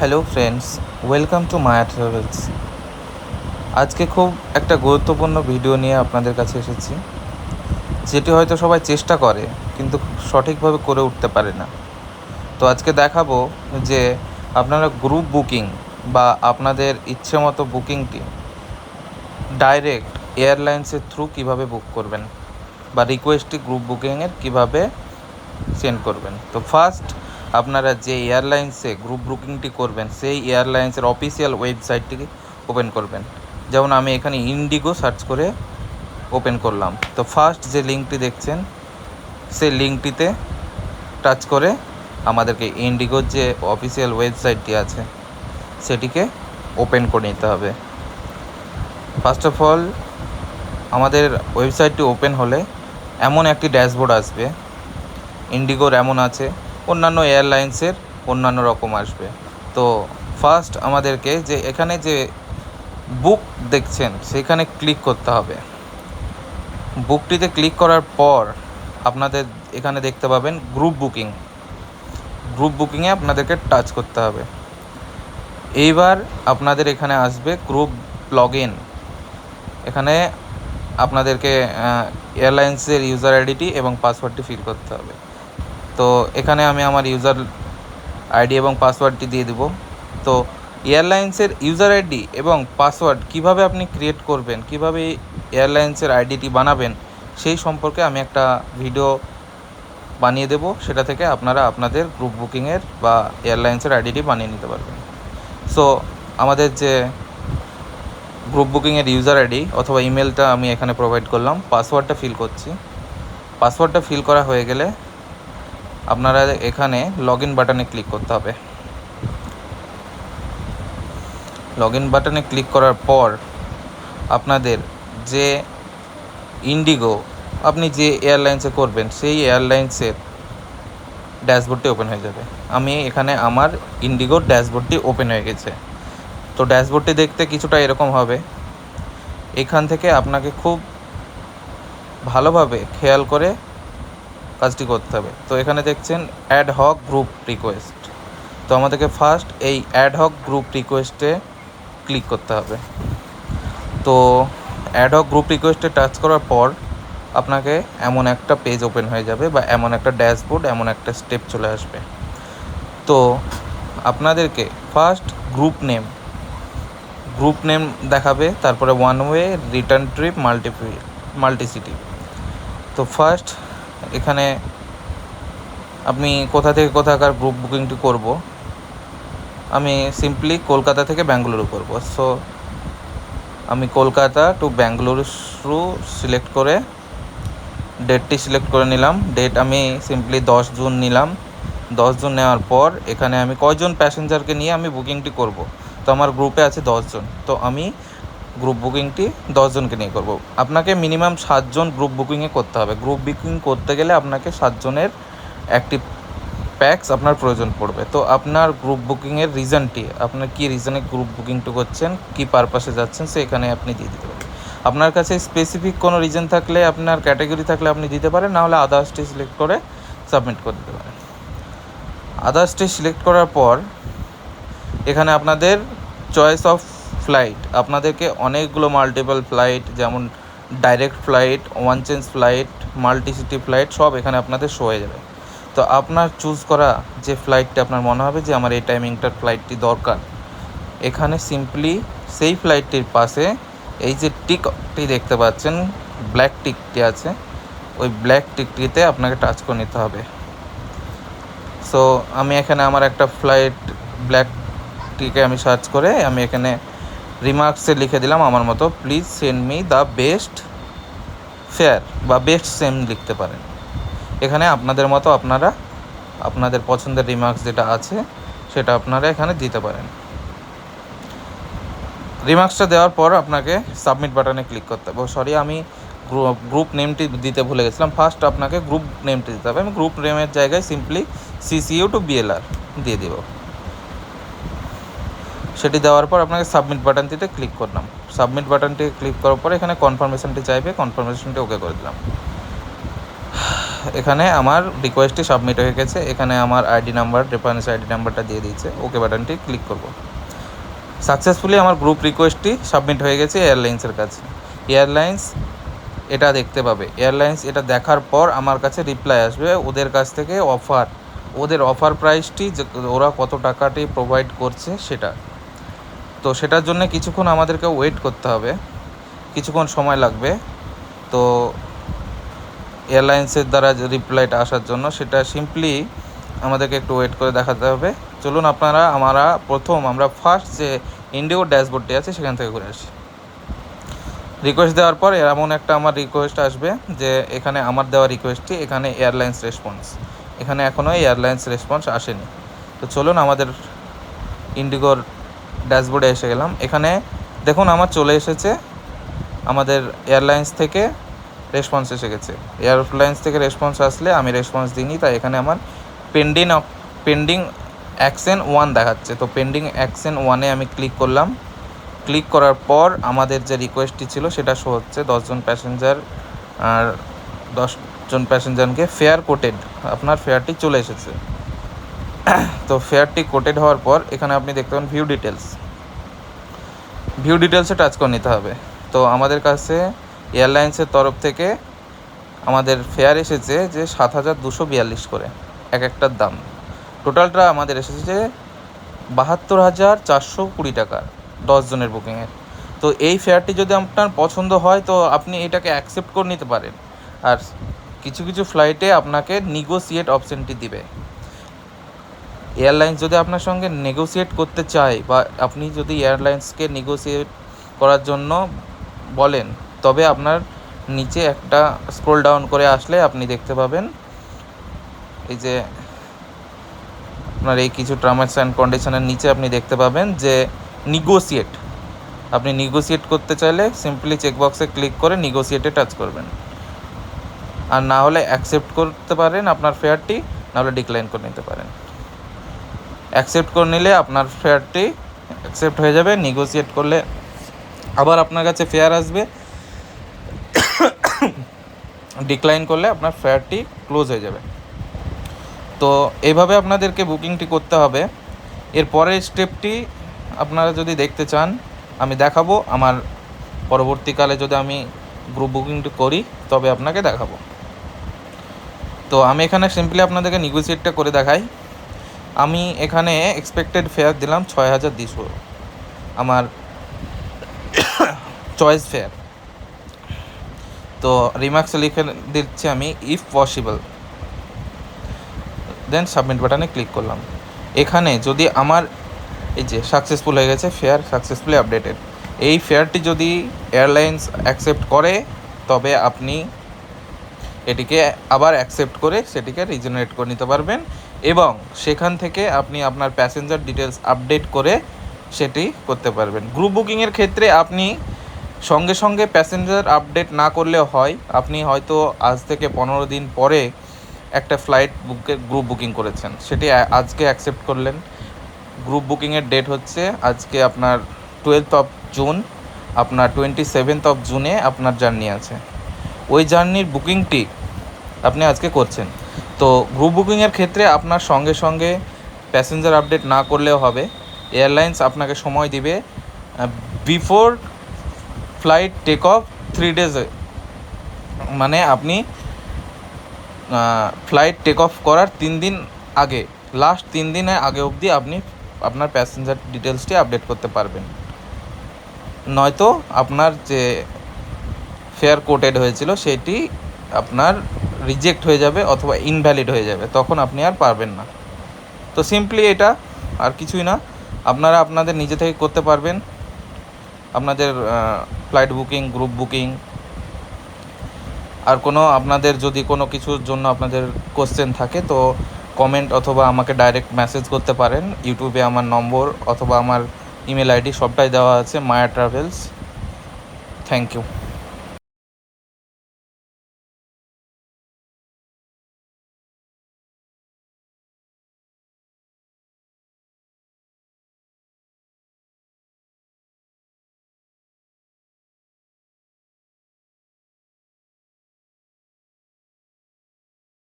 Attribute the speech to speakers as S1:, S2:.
S1: Hello friends welcome to Maya Travels আজকে খুব একটা গুরুত্বপূর্ণ ভিডিও নিয়ে আপনাদের কাছে এসেছি, যেটি হয়তো সবাই চেষ্টা করে, কিন্তু সঠিকভাবে করে উঠতে পারে না। তো আজকে দেখাবো যে আপনারা গ্রুপ বুকিং বা আপনাদের ইচ্ছে মতো বুকিংটি ডাইরেক্ট এয়ারলাইন্সের থ্রু কীভাবে বুক করবেন, বা রিকোয়েস্টটি গ্রুপ বুকিংয়ের কীভাবে সেন্ড করবেন। তো ফার্স্ট আপনারা যে এয়ারলাইন্সে গ্রুপ বুকিংটি করবেন, সেই এয়ারলাইন্সের অফিসিয়াল ওয়েবসাইটটিকে ওপেন করবেন। যেমন আমি এখানে ইন্ডিগো সার্চ করে ওপেন করলাম। তো ফার্স্ট যে লিঙ্কটি দেখছেন, সেই লিঙ্কটিতে টাচ করে আমাদেরকে ইন্ডিগোর যে অফিসিয়াল ওয়েবসাইটটি আছে, সেটিকে ওপেন করে নিতে হবে। ফার্স্ট অফ অল আমাদের ওয়েবসাইটটি ওপেন হলে এমন একটি ড্যাশবোর্ড আসবে। ইন্ডিগোর এমন আছে। অন্যান্য এয়ারলাইন্সের অন্যান্য রকম আসবে। তো ফার্স্ট আমাদেরকে যে এখানে যে বুক দেখছেন, সেখানে ক্লিক করতে হবে। বুকটিতে ক্লিক করার পর আপনাদের এখানে দেখতে পাবেন গ্রুপ বুকিং গ্রুপ বুকিংয়ে আপনাদেরকে টাচ করতে হবে। এইবার আপনাদের এখানে আসবে গ্রুপ লগ ইন এখানে আপনাদেরকে এয়ারলাইন্সের ইউজার আইডিটি এবং পাসওয়ার্ডটি ফিল করতে হবে। তো এখানে আমি আমার ইউজার আইডি এবং পাসওয়ার্ডটি দিয়ে দেবো। তো এয়ারলাইন্সের ইউজার আইডি এবং পাসওয়ার্ড কীভাবে আপনি ক্রিয়েট করবেন, কীভাবে এয়ারলাইন্সের আইডিটি বানাবেন, সেই সম্পর্কে আমি একটা ভিডিও বানিয়ে দেব। সেটা থেকে আপনারা আপনাদের গ্রুপ বুকিংয়ের বা এয়ারলাইন্সের আইডিটি বানিয়ে নিতে পারবেন। সো আমাদের যে গ্রুপ বুকিংয়ের ইউজার আইডি অথবা ইমেলটা আমি এখানে প্রোভাইড করলাম পাসওয়ার্ডটা ফিল করছি। পাসওয়ার্ডটা ফিল করা হয়ে গেলে আপনারা এখানে লগ ইন বাটনে ক্লিক করতে হবে। লগ ইন বাটনে ক্লিক করার পর আপনাদের যে ইন্ডিগো আপনি যে এয়ারলাইন্সে করবেন, সেই এয়ারলাইন্সের ড্যাশবোর্ডটি ওপেন হয়ে যাবে। আমি এখানে আমার ইন্ডিগোর ড্যাশবোর্ডটি ওপেন হয়ে গেছে। তো ড্যাশবোর্ডটি দেখতে কিছুটা এরকম হবে। এখান থেকে আপনাকে খুব ভালোভাবে খেয়াল করে কাজটি করতে হবে। তো এখানে দেখছেন অ্যাড হক গ্রুপ রিকোয়েস্ট তো আমাদেরকে ফার্স্ট এই অ্যাড হক গ্রুপ রিকোয়েস্টে ক্লিক করতে হবে। তো অ্যাড হক গ্রুপ রিকোয়েস্টে টাচ করার পর আপনাকে এমন একটা পেজ ওপেন হয়ে যাবে বা এমন একটা ড্যাশবোর্ড এমন একটা স্টেপ চলে আসবে। তো আপনাদেরকে first group name group name দেখাবে, তারপরে one way return trip multi multi city তো ফার্স্ট এখানে আপনি কোথা থেকে কোথাকার গ্রুপ বুকিংটি করব, আমি সিম্পলি কলকাতা থেকে ব্যাঙ্গালুরু করব। সো আমি কলকাতা টু ব্যাঙ্গালুরু সিলেক্ট করে ডেটটি সিলেক্ট করে নিলাম। ডেট আমি সিম্পলি দশ জুন নিলাম। দশ জুন নেওয়ার পর এখানে আমি কয়জন প্যাসেঞ্জারকে নিয়ে আমি বুকিংটি করব? তো আমার গ্রুপে আছে দশজন তো আমি গ্রুপ বুকিংটি দশজনকে নিয়ে করব। আপনাকে মিনিমাম সাতজন গ্রুপ বুকিংয়ে করতে হবে। গ্রুপ বুকিং করতে গেলে আপনাকে সাতজনের একটি প্যাক্স আপনার প্রয়োজন পড়বে। তো আপনার গ্রুপ বুকিংয়ের রিজনটি আপনার কী রিজনে গ্রুপ বুকিংটা করছেন, কী পারপাসে যাচ্ছেন, সে এখানে আপনি দিয়ে দিতে পারেন আপনার কাছে স্পেসিফিক কোনো রিজন থাকলে, আপনার ক্যাটাগরি থাকলে আপনি দিতে পারেন, নাহলে আদার্সটি সিলেক্ট করে সাবমিট করে দিতে পারেন। আদার্সটি সিলেক্ট করার পর, এখানে আপনাদের চয়েস অফ ফ্লাইট আপনাদেরকে অনেকগুলো মাল্টিপল ফ্লাইট যেমন direct flight one change flight multi city flight সব এখানে আপনাদের শো হয়ে যাবে। তো আপনার চুজ করা যে ফ্লাইটটি আপনার মনে হবে যে আমার এই টাইমিংটার ফ্লাইটটি দরকার। এখানে সিম্পলি সেই ফ্লাইটটির পাশে এই যে টিকটি দেখতে পাচ্ছেন ব্ল্যাক টিকটি আছে, ওই ব্ল্যাক টিকটিতে আপনাকে টাচ করে নিতে হবে। সো আমি এখানে আমার একটা ফ্লাইট ব্ল্যাক টিকে আমি সার্চ করে আমি এখানে রিমার্কসে লিখে দিলাম আমার মতো। Please send me the best fare বা বেস্ট সেম লিখতে পারেন। এখানে আপনাদের মতো আপনারা, আপনাদের পছন্দের রিমার্কস যেটা আছে, সেটা আপনারা এখানে দিতে পারেন। রিমার্কসটা দেওয়ার পর আপনাকে সাবমিট বাটনে ক্লিক করতে হবে। সরি আমি গ্রুপ নেমটি দিতে ভুলে গেছিলাম। ফার্স্ট আপনাকে গ্রুপ নেমটি দিতে হবে। আমি গ্রুপ নেমের জায়গায় সিম্পলি সিসিইউ টু বিএলআর দিয়ে দেবো। সেটি দেওয়ার পর আপনাকে সাবমিট বাটনটিতে ক্লিক করলাম। সাবমিট বাটনটি ক্লিক করার পর এখানে কনফার্মেশনটি চাইবে কনফার্মেশনটি ওকে করে দিলাম। এখানে আমার রিকোয়েস্টটি সাবমিট হয়ে গেছে। এখানে আমার আইডি নাম্বার রেফারেন্স আইডি নাম্বারটা দিয়ে দিয়েছে। ওকে বাটনটি ক্লিক করব। সাকসেসফুলি আমার গ্রুপ রিকোয়েস্টটি সাবমিট হয়ে গেছে এয়ারলাইন্সের কাছে। এয়ারলাইন্স এটা দেখতে পাবে। এয়ারলাইন্স এটা দেখার পর আমার কাছে রিপ্লাই আসবে। ওদের কাছ থেকে অফার ওদের অফার প্রাইসটি ওরা কত টাকাটি প্রোভাইড করছে সেটা। তো সেটার জন্য কিছুক্ষণ আমাদেরকে ওয়েট করতে হবে। কিছুক্ষণ সময় লাগবে। তো এয়ারলাইন্সের দ্বারা রিপ্লাইটা আসার জন্য সেটা সিম্পলি আমাদেরকে একটু ওয়েট করে দেখাতে হবে। চলুন আপনারা, আমরা প্রথম, আমরা ফার্স্ট যে ইন্ডিগো ড্যাশবোর্ডটি আছে সেখান থেকে ঘুরে আসি। রিকোয়েস্ট দেওয়ার পর এমন একটা আমার রিকোয়েস্ট আসবে যে এখানে আমার দেওয়া রিকোয়েস্টটি এখানে এয়ারলাইন্স রেসপন্স এখানে এখনও এয়ারলাইন্স রেসপন্স আসেনি। তো চলুন আমাদের ইন্ডিগোর ড্যাশবোর্ডে এসে গেলাম। এখানে দেখুন আমার চলে এসেছে, আমাদের এয়ারলাইন্স থেকে রেসপন্স এসে গেছে। এয়ারলাইন্স থেকে রেসপন্স আসলে আমি রেসপন্স দিইনি, তাই এখানে আমার পেন্ডিং পেন্ডিং অ্যাকশন ওয়ান দেখাচ্ছে। তো পেন্ডিং অ্যাকশন ওয়ানে আমি ক্লিক করলাম। ক্লিক করার পর আমাদের যে রিকোয়েস্টটি ছিল সেটা শো হচ্ছে। দশজন প্যাসেঞ্জার আর দশজন প্যাসেঞ্জারকে ফেয়ার কোটেড, আপনার ফেয়ারটি চলে এসেছে। তো ফেয়ারটি কোটেড হওয়ার পর এখানে আপনি দেখতে পাবেন ভিউ ডিটেলস ভিউ ডিটেলসে টাচ করে নিতে হবে। তো আমাদের কাছে এয়ারলাইন্সের তরফ থেকে আমাদের ফেয়ার এসেছে যে সাত হাজার দুশো বিয়াল্লিশ করে, এক একটার দাম। টোটালটা আমাদের এসেছে যে বাহাত্তর হাজার চারশো কুড়ি টাকা দশ জনের বুকিংয়ের তো এই ফেয়ারটি যদি আপনার পছন্দ হয়, তো আপনি এটাকে অ্যাকসেপ্ট করে নিতে পারেন। আর কিছু কিছু ফ্লাইটে আপনাকে নিগোসিয়েট অপশানটি দিবে। এয়ারলাইন্স যদি আপনার সঙ্গে নেগোসিয়েট করতে চায় বা আপনি যদি এয়ারলাইন্সকে নেগোসিয়েট করার জন্য বলেন, তবে আপনার নিচে একটা স্ক্রোল ডাউন করে আসলে আপনি দেখতে পাবেন, এই যে আপনার এই কিছু টার্মস অ্যান্ড কন্ডিশনের নিচে আপনি দেখতে পাবেন যে নিগোসিয়েট আপনি নিগোসিয়েট করতে চাইলে সিম্পলি চেকবক্সে ক্লিক করে নিগোসিয়েটে টাচ করবেন। আর না হলে অ্যাকসেপ্ট করতে পারেন আপনার ফেয়ারটি নাহলে ডিক্লাইন করে নিতে পারেন। অ্যাকসেপ্ট করে নিলে আপনার ফেয়ারটি অ্যাকসেপ্ট হয়ে যাবে নিগোসিয়েট করলে আবার আপনার কাছে ফেয়ার আসবে ডিক্লাইন করলে আপনার ফেয়ারটি ক্লোজ হয়ে যাবে। তো এইভাবে আপনাদেরকে বুকিংটি করতে হবে। এর পরের স্টেপটি আপনারা যদি দেখতে চান, আমি দেখাবো। আমার পরবর্তীকালে যদি আমি গ্রুপ বুকিংটি করি, তবে আপনাকে দেখাবো। তো আমি এখানে সিম্পলি আপনাদেরকে নিগোসিয়েটটা করে দেখাই। আমি এখানে এক্সপেক্টেড ফেয়ার দিলাম ছয় হাজার দুশো আমার চয়েস ফেয়ার তো রিমার্কসে লিখে দিচ্ছি আমি ইফ পসিবল দেন সাবমিট বাটনে ক্লিক করলাম। এখানে যদি আমার এই যে সাকসেসফুল হয়ে গেছে ফেয়ার সাকসেসফুলি আপডেটেড এই ফেয়ারটি যদি এয়ারলাইন্স অ্যাকসেপ্ট করে, তবে আপনি এটিকে আবার অ্যাকসেপ্ট করে সেটিকে রিজেনারেট করে নিতে পারবেন। এবং সেখান থেকে আপনি আপনার প্যাসেঞ্জার ডিটেলস আপডেট করে সেটি করতে পারবেন। গ্রুপ বুকিংয়ের ক্ষেত্রে আপনি সঙ্গে সঙ্গে প্যাসেঞ্জার আপডেট না করলেও হয়। আপনি হয়তো আজ থেকে পনেরো দিন পরে একটা ফ্লাইট বুকে গ্রুপ বুকিং করেছেন। সেটি আজকে অ্যাকসেপ্ট করলেন। গ্রুপ বুকিংয়ের ডেট হচ্ছে আজকে আপনার টুয়েলথ অফ জুন আপনার টোয়েন্টি সেভেন্থ অফ জুনে আপনার জার্নি আছে। ওই জার্নির বুকিংটি আপনি আজকে করছেন। তো গ্রুপ বুকিংয়ের ক্ষেত্রে আপনার সঙ্গে সঙ্গে প্যাসেঞ্জার আপডেট না করলেও হবে। এয়ারলাইন্স আপনাকে সময় দিবে before flight take off three ডেজে মানে আপনি ফ্লাইট টেক অফ করার তিন দিন আগে লাস্ট তিন দিনের আগে অবধি আপনি আপনার প্যাসেঞ্জার ডিটেলসটি আপডেট করতে পারবেন। নয়তো আপনার যে ফেয়ার কোটেড হয়েছিল সেটি আপনার রিজেক্ট হয়ে যাবে অথবা ইনভ্যালিড হয়ে যাবে, তখন আপনি আর পারবেন না। তো সিম্পলি এটা, আর কিছুই না। আপনারা আপনাদের নিজে থেকে করতে পারবেন। আপনাদের ফ্লাইট বুকিং গ্রুপ বুকিং আর কোনো আপনাদের যদি কোনো কিছুর জন্য আপনাদের কোশ্চেন থাকে, তো কমেন্ট অথবা আমাকে ডাইরেক্ট মেসেজ করতে পারেন। ইউটিউবে আমার নম্বর অথবা আমার ইমেল আইডি সবটাই দেওয়া আছে, মায়া ট্রাভেলস থ্যাংক ইউ